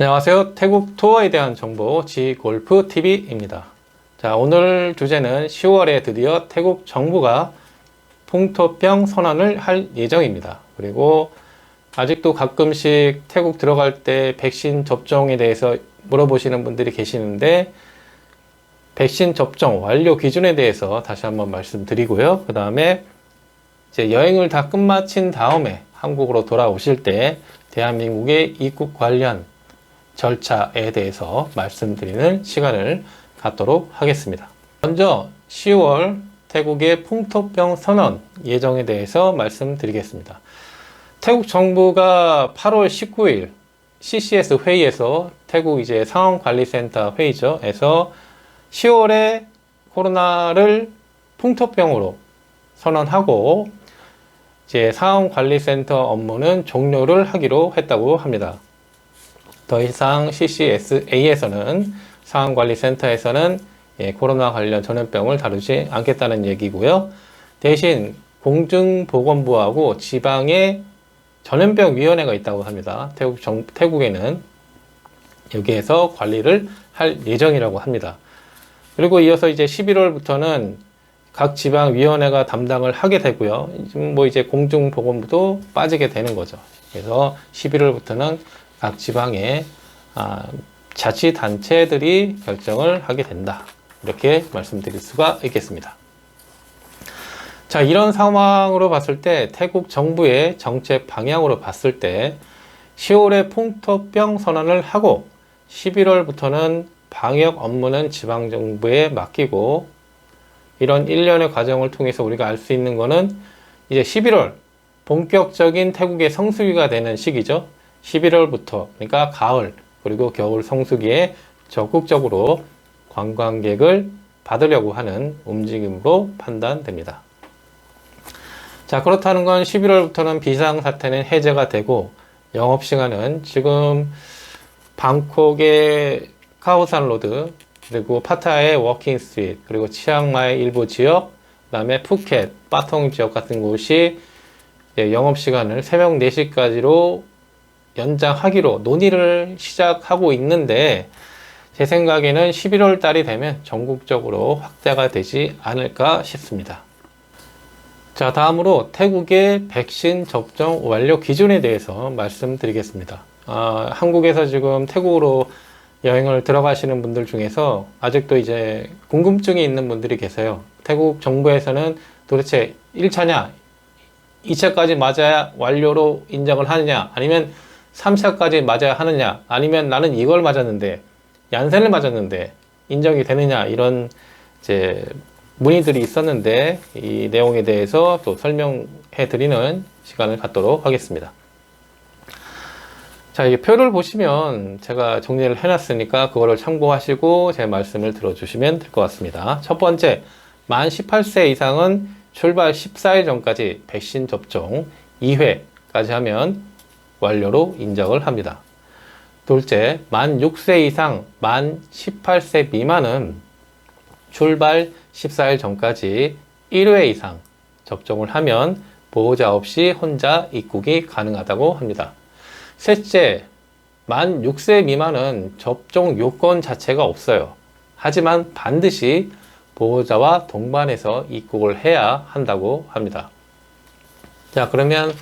안녕하세요. 태국 투어에 대한 정보 지골프 TV입니다. 자, 오늘 주제는 10월에 드디어 태국 정부가 풍토병 선언을 할 예정입니다. 그리고 아직도 가끔씩 태국 들어갈 때 백신 접종에 대해서 물어보시는 분들이 계시는데 백신 접종 완료 기준에 대해서 다시 한번 말씀드리고요. 그 다음에 이제 여행을 다 끝마친 다음에 한국으로 돌아오실 때 대한민국의 입국 관련 절차에 대해서 말씀드리는 시간을 갖도록 하겠습니다. 먼저 10월 태국의 풍토병 선언 예정에 대해서 말씀드리겠습니다. 태국 정부가 8월 19일 CCS 회의에서 태국 이제 상황관리센터 회의죠. 에서 10월에 코로나를 풍토병으로 선언하고 이제 상황관리센터 업무는 종료를 하기로 했다고 합니다. 더 이상 CCSA에서는 상황관리센터에서는 예, 코로나 관련 전염병을 다루지 않겠다는 얘기고요. 대신 공중보건부하고 지방의 전염병위원회가 있다고 합니다. 태국 정, 태국에는 여기에서 관리를 할 예정이라고 합니다. 그리고 이어서 이제 11월부터는 각 지방 위원회가 담당을 하게 되고요. 뭐 이제 공중보건부도 빠지게 되는 거죠. 그래서 11월부터는 각 지방의 아, 자치단체들이 결정을 하게 된다. 이렇게 말씀드릴 수가 있겠습니다. 자, 이런 상황으로 봤을 때 태국 정부의 정책 방향으로 봤을 때 10월에 풍토병 선언을 하고 11월부터는 방역 업무는 지방정부에 맡기고 이런 일련의 과정을 통해서 우리가 알 수 있는 거는 이제 11월 본격적인 태국의 성수기가 되는 시기죠. 11월부터 그러니까 가을 그리고 겨울 성수기에 적극적으로 관광객을 받으려고 하는 움직임으로 판단됩니다. 자, 그렇다는 건 11월부터는 비상사태는 해제가 되고 영업시간은 지금 방콕의 카오산 로드 그리고 파타의 워킹 스트리트 그리고 치앙마이 일부 지역 그다음에 푸켓, 빠통 지역 같은 곳이 영업시간을 새벽 4시까지로 연장하기로 논의를 시작하고 있는데 제 생각에는 11월 달이 되면 전국적으로 확대가 되지 않을까 싶습니다. 자, 다음으로 태국의 백신 접종 완료 기준에 대해서 말씀드리겠습니다. 아, 한국에서 지금 태국으로 여행을 들어가시는 분들 중에서 아직도 이제 궁금증이 있는 분들이 계세요. 태국 정부에서는 도대체 1차냐, 2차까지 맞아야 완료로 인정을 하느냐, 아니면 3차까지 맞아야 하느냐, 아니면 나는 이걸 맞았는데, 얀센을 맞았는데, 인정이 되느냐, 이런 이제 문의들이 있었는데, 이 내용에 대해서 또 설명해 드리는 시간을 갖도록 하겠습니다. 자, 이 표를 보시면 제가 정리를 해놨으니까 그거를 참고하시고 제 말씀을 들어주시면 될 것 같습니다. 첫 번째, 만 18세 이상은 출발 14일 전까지 백신 접종 2회까지 하면 완료로 인정을 합니다. 둘째, 만 6세 이상, 만 18세 미만은 출발 14일 전까지 1회 이상 접종을 하면 보호자 없이 혼자 입국이 가능하다고 합니다. 셋째, 만 6세 미만은 접종 요건 자체가 없어요. 하지만 반드시 보호자와 동반해서 입국을 해야 한다고 합니다. 자, 그러면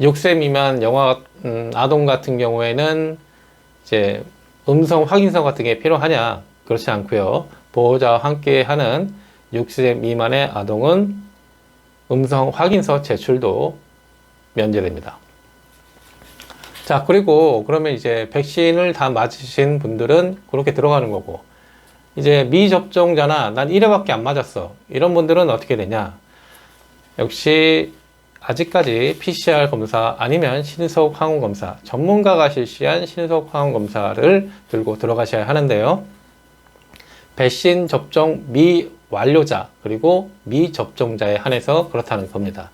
6세 미만 영아 음, 아동 같은 경우에는 이제 음성 확인서 같은 게 필요하냐? 그렇지 않고요. 보호자와 함께 하는 6세 미만의 아동은 음성 확인서 제출도 면제됩니다. 자, 그리고 그러면 이제 백신을 다 맞으신 분들은 그렇게 들어가는 거고, 이제 미접종자나 난 1회밖에 안 맞았어. 이런 분들은 어떻게 되냐? 역시 아직까지 PCR 검사 아니면 신속 항원 검사, 전문가가 실시한 신속 항원 검사를 들고 들어가셔야 하는데요. 백신 접종 미완료자 그리고 미접종자에 한해서 그렇다는 겁니다.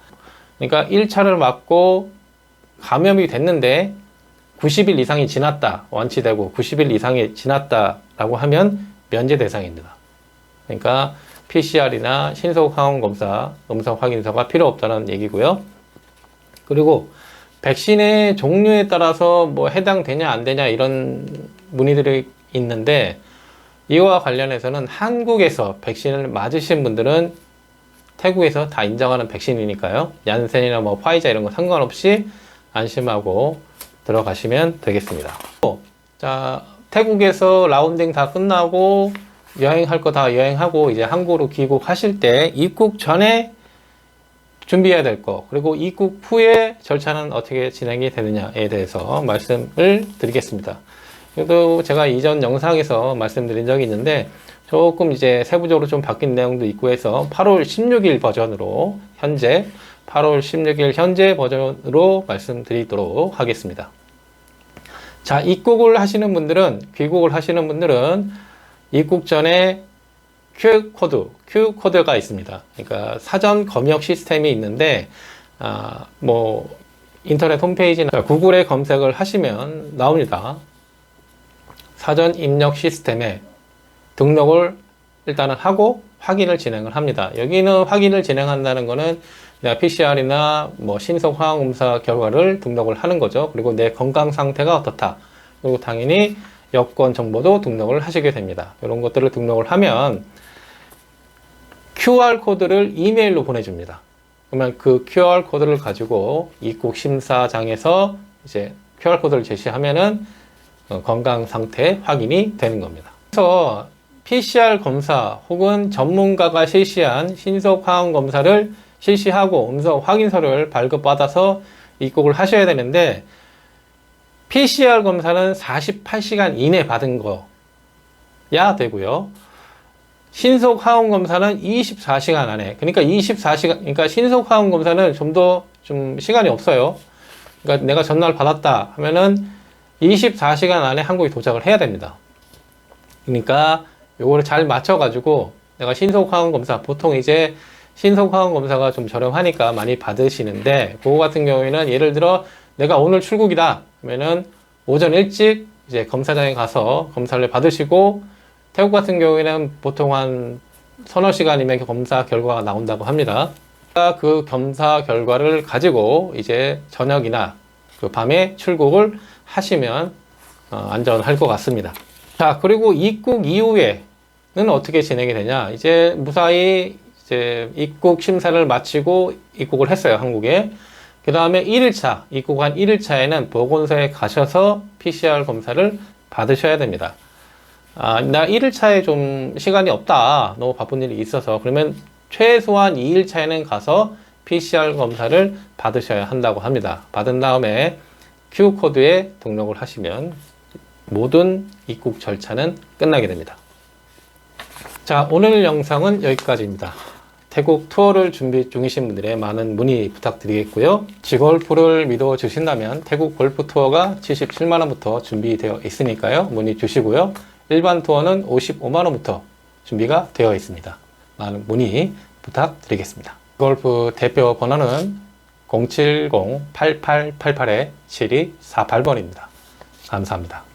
그러니까 1차를 맞고 감염이 됐는데 90일 이상이 지났다 원치되고 90일 이상이 지났다라고 하면 면제 대상입니다. 그러니까 PCR이나 신속 항원 검사 음성 확인서가 필요 없다는 얘기고요. 그리고 백신의 종류에 따라서 뭐 해당되냐 안 되냐 이런 문의들이 있는데 이와 관련해서는 한국에서 백신을 맞으신 분들은 태국에서 다 인정하는 백신이니까요. 얀센이나 뭐 화이자 이런 거 상관없이 안심하고 들어가시면 되겠습니다. 자, 태국에서 라운딩 다 끝나고 여행할 거 다 여행하고 이제 한국으로 귀국하실 때 입국 전에 준비해야 될 거, 그리고 입국 후에 절차는 어떻게 진행이 되느냐에 대해서 말씀을 드리겠습니다. 그래도 제가 이전 영상에서 말씀드린 적이 있는데 조금 이제 세부적으로 좀 바뀐 내용도 있고 해서 8월 16일 버전으로 현재 8월 16일 현재 버전으로 말씀드리도록 하겠습니다. 자, 입국을 하시는 분들은 귀국을 하시는 분들은 입국 전에 QR 코드, QR 코드가 있습니다. 그러니까 사전 검역 시스템이 있는데 아, 뭐 인터넷 홈페이지나 구글에 검색을 하시면 나옵니다. 사전 입력 시스템에 등록을 일단은 하고 확인을 진행을 합니다. 여기는 확인을 진행한다는 거는 내가 PCR이나 뭐 신속 화학 검사 결과를 등록을 하는 거죠. 그리고 내 건강 상태가 어떻다. 그리고 당연히 여권 정보도 등록을 하시게 됩니다. 이런 것들을 등록을 하면 QR 코드를 이메일로 보내줍니다. 그러면 그 QR 코드를 가지고 입국 심사장에서 이제 QR 코드를 제시하면은 어, 건강 상태 확인이 되는 겁니다. 그래서 PCR 검사 혹은 전문가가 실시한 신속 화학 검사를 실시하고 음성 확인서를 발급받아서 입국을 하셔야 되는데 PCR 검사는 48시간 이내 받은 거야 되고요. 신속 화학 검사는 24시간 안에 그러니까 24시간 그러니까 신속 화학 검사는 좀더좀 시간이 없어요. 그러니까 내가 전날 받았다 하면은 24시간 안에 한국에 도착을 해야 됩니다. 그러니까 요거를 잘 맞춰 가지고 내가 신속 화학 검사 보통 이제 신속 화학 검사가 좀 저렴하니까 많이 받으시는데 그거 같은 경우에는 예를 들어 내가 오늘 출국이다 하면은 오전 일찍 이제 검사장에 가서 검사를 받으시고 태국 같은 경우에는 보통 한 서너 시간이면 검사 결과가 나온다고 합니다. 그 검사 결과를 가지고 이제 저녁이나 그 밤에 출국을 하시면 어, 안전할 것 같습니다. 자, 그리고 입국 이후에는 어떻게 진행이 되냐? 이제 무사히 이제 입국 심사를 마치고 입국을 했어요, 한국에. 그 다음에 1일차, 입국 한 1일차에는 보건소에 가셔서 PCR 검사를 받으셔야 됩니다. 아, 나 1일차에 좀 시간이 없다. 너무 바쁜 일이 있어서. 그러면 최소한 2일차에는 가서 PCR 검사를 받으셔야 한다고 합니다. 받은 다음에 Q코드에 등록을 하시면 모든 입국 절차는 끝나게 됩니다. 자, 오늘 영상은 여기까지입니다. 태국 투어를 준비 중이신 분들의 많은 문의 부탁드리겠고요. 지골프를 믿어 주신다면 태국 골프 투어가 77만 원부터 준비되어 있으니까요. 문의 주시고요. 일반 투어는 55만 원부터 준비가 되어 있습니다. 많은 문의 부탁드리겠습니다. 골프 대표 번호는 070-8888-7248번입니다. 감사합니다.